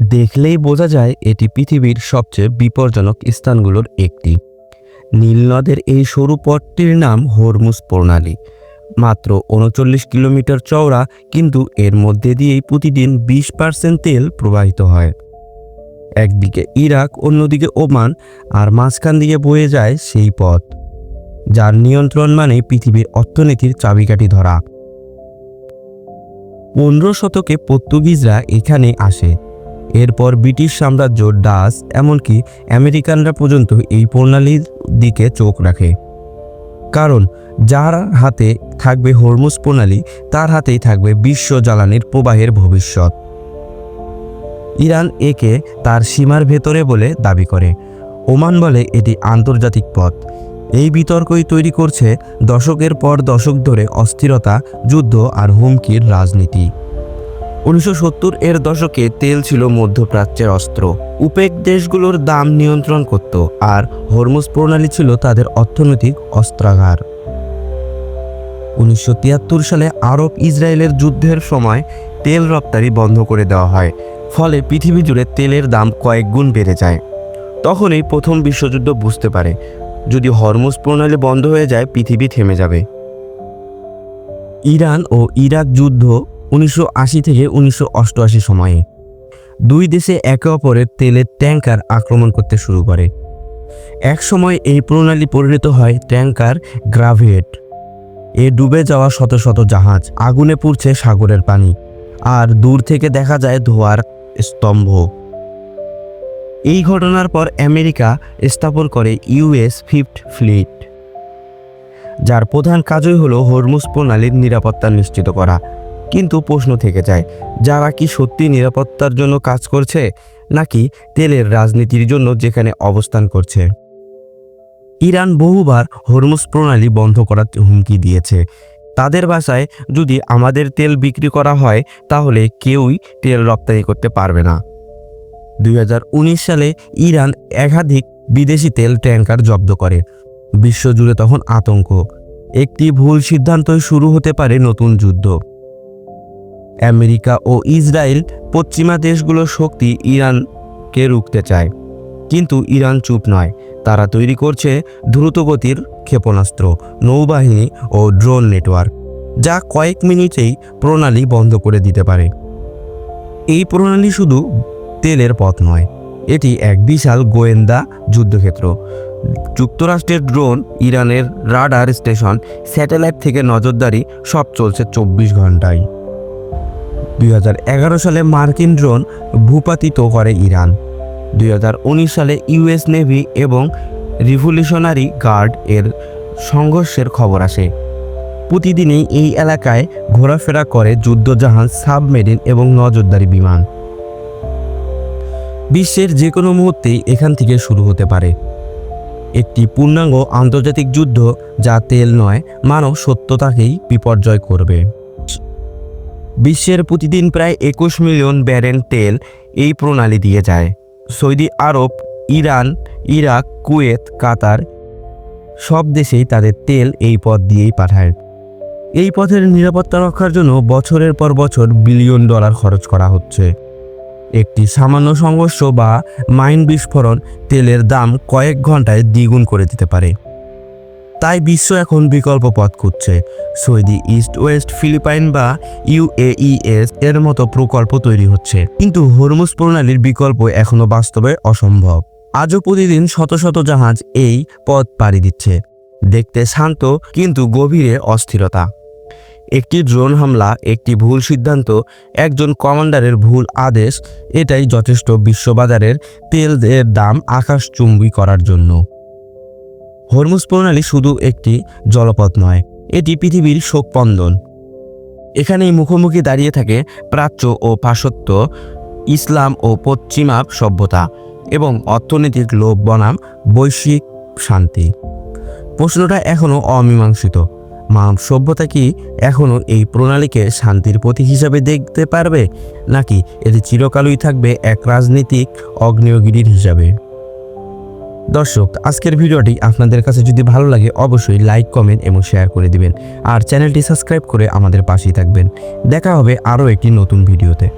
দেখলেই বোঝা যায় এটি পৃথিবীর সবচেয়ে বিপজ্জনক স্থানগুলোর একটি। নীল নদের এই সরু পথটির নাম হরমুজ প্রণালী। মাত্র উনচল্লিশ কিলোমিটার চওড়া, কিন্তু এর মধ্যে দিয়েই প্রতিদিন বিশ পার্সেন্ট তেল প্রবাহিত হয়। একদিকে ইরাক, অন্যদিকে ওমান, আর মাঝখান দিয়ে বয়ে যায় সেই পথ। যার নিয়ন্ত্রণ মানে পৃথিবীর অর্থনীতির চাবিকাঠি ধরা। পনেরো শতকে পর্তুগিজরা এখানে আসে। এরপর ব্রিটিশ সাম্রাজ্য ডাচ, এমনকি আমেরিকানরা পর্যন্ত এই প্রণালীর দিকে চোখ রাখে। কারণ যার হাতে থাকবে হরমুজ প্রণালী, তার হাতেই থাকবে বিশ্ব জ্বালানির প্রবাহের ভবিষ্যৎ। ইরান একে তার সীমার ভেতরে বলে দাবি করে। ওমান বলে এটি আন্তর্জাতিক পথ। এই বিতর্কই তৈরি করছে দশকের পর দশক ধরে অস্থিরতা, যুদ্ধ আর হুমকির রাজনীতি। উনিশশো সত্তর এর দশকে তেল ছিল মধ্যপ্রাচ্যের অস্ত্র। উপেক দেশগুলোর দাম নিয়ন্ত্রণ করত আর হরমুজ প্রণালী ছিল তাদের অর্থনৈতিক অস্ত্রাগার। উনিশশো তিয়াত্তর সালে আরব ইসরায়েলের যুদ্ধের সময় তেল রপ্তানি বন্ধ করে দেওয়া হয়, ফলে পৃথিবী জুড়ে তেলের দাম কয়েক গুণ বেড়ে যায়। তখনই প্রথম বিশ্বযুদ্ধ বুঝতে পারে, যদি হরমুজ প্রণালী বন্ধ হয়ে যায়, পৃথিবী থেমে যাবে। ইরান ও ইরাক যুদ্ধ উনিশশো আশি থেকে উনিশশো অষ্টআশি সময়ে। দুই দেশে একে অপরের তেলের ট্যাঙ্কার আক্রমণ করতে শুরু করে। এক সময় এই প্রণালী পরিণত হয় ট্যাঙ্কার গ্রাভিয়েট এ ডুবে যাওয়া শত শত জাহাজ আগুনে পুড়ছে সাগরের পানি আর দূর থেকে দেখা যায় ধোয়ার স্তম্ভ। এই ঘটনার পর আমেরিকা স্থাপন করে ইউএস ফিফথ ফ্লিট, যার প্রধান কাজই হলো হরমুজ প্রণালীর নিরাপত্তা নিশ্চিত করা। কিন্তু প্রশ্ন থেকে যায়, যারা কি সত্যি নিরাপত্তার জন্য কাজ করছে, নাকি তেলের রাজনীতির জন্য যেখানে অবস্থান করছে? ইরান বহুবার হরমুজ প্রণালী বন্ধ করার হুমকি দিয়েছে। তাদের ভাষায় যদি আমাদের তেল বিক্রি করা হয়, তাহলে কেউই তেল রপ্তানি করতে পারবে না। দুই হাজার উনিশ সালে ইরান একাধিক বিদেশি তেল ট্যাঙ্কার জব্দ করে। বিশ্বজুড়ে তখন আতঙ্ক। একটি ভুল সিদ্ধান্তই শুরু হতে পারে নতুন যুদ্ধ। আমেরিকা ও ইসরায়েল পশ্চিমা দেশগুলোর শক্তি ইরানকে রুখতে চায়। কিন্তু ইরান চুপ নয়। তারা তৈরি করছে দ্রুতগতির ক্ষেপণাস্ত্র, নৌবাহিনী ও ড্রোন নেটওয়ার্ক, যা কয়েক মিনিটেই প্রণালী বন্ধ করে দিতে পারে। এই প্রণালী শুধু তেলের পথ নয়, এটি এক বিশাল গোয়েন্দা যুদ্ধক্ষেত্র। যুক্তরাষ্ট্রের ড্রোন, ইরানের রাডার স্টেশন, স্যাটেলাইট থেকে নজরদারি সব চলছে চব্বিশ ঘন্টায় দুই হাজার এগারো সালে মার্কিন ড্রোন ভূপাতিত করে ইরান। দুই হাজার উনিশ সালে ইউএস নেভি এবং রিভলিউশনারি গার্ড এর সংঘর্ষের খবর আসে। প্রতিদিনই এই এলাকায় ঘোরাফেরা করে যুদ্ধজাহাজ সাবমেরিন এবং নজরদারি বিমান। বিশ্বের যে কোনো মুহূর্তেই এখান থেকে শুরু হতে পারে। একটি পূর্ণাঙ্গ আন্তর্জাতিক যুদ্ধ যা তেল নয়, মানব সত্যতাকেই বিপর্যয় করবে। বিশ্বের প্রতিদিন প্রায় একুশ মিলিয়ন ব্যারেল তেল এই প্রণালী দিয়ে যায়। Saudi Arab, Iran, Iraq, Kuwait, Qatar সব দেশেই তাদের তেল এই পথ দিয়েই পাঠায়। এই পথের নিরাপত্তা রক্ষার জন্য বছরের পর বছর বিলিয়ন ডলার খরচ করা হচ্ছে। একটি সামান্য সংঘর্ষ বা মাইন বিস্ফোরণ তেলের দাম কয়েক ঘন্টায় দ্বিগুণ করে দিতে পারে। তাই বিশ্ব এখন বিকল্প পথ খুঁজছে। সৌদি ইস্ট, ওয়েস্ট, ফিলিপাইন বা ইউএইএস এর মতো প্রকল্প তৈরি হচ্ছে। কিন্তু হরমুজ প্রণালীর বিকল্প এখনও বাস্তবে অসম্ভব। আজও প্রতিদিন শত শত জাহাজ এই পথ পাড়ি দিচ্ছে। দেখতে শান্ত কিন্তু গভীরে অস্থিরতা। একটি ড্রোন হামলা, একটি ভুল সিদ্ধান্ত, একজন কমান্ডারের ভুল আদেশ, এটাই যথেষ্ট বিশ্ববাজারের তেলের দাম আকাশচুম্বী করার জন্য। হরমুজ প্রণালী শুধু একটি জলপথ নয়, এটি পৃথিবীর শোকপন্দন এখানেই মুখোমুখি দাঁড়িয়ে থাকে প্রাচ্য ও পাশ্চাত্য, ইসলাম ও পশ্চিমা সভ্যতা এবং অর্থনৈতিক লোভ, বনাম, বৈশ্বিক শান্তি। প্রশ্নটা এখনও অমীমাংসিত। মানব সভ্যতা কি এখনও এই প্রণালীকে শান্তির প্রতীক হিসাবে দেখতে পারবে, নাকি এটি চিরকালই থাকবে এক রাজনৈতিক অগ্নেয়গিরির হিসাবে? দর্শক, আজকের ভিডিওটি আপনাদের কাছে যদি ভালো লাগে, অবশ্যই লাইক কমেন্ট এবং শেয়ার করে দিবেন। আর চ্যানেলটি সাবস্ক্রাইব করে আমাদের পাশেই থাকবেন। দেখা হবে আরও একটি নতুন ভিডিওতে।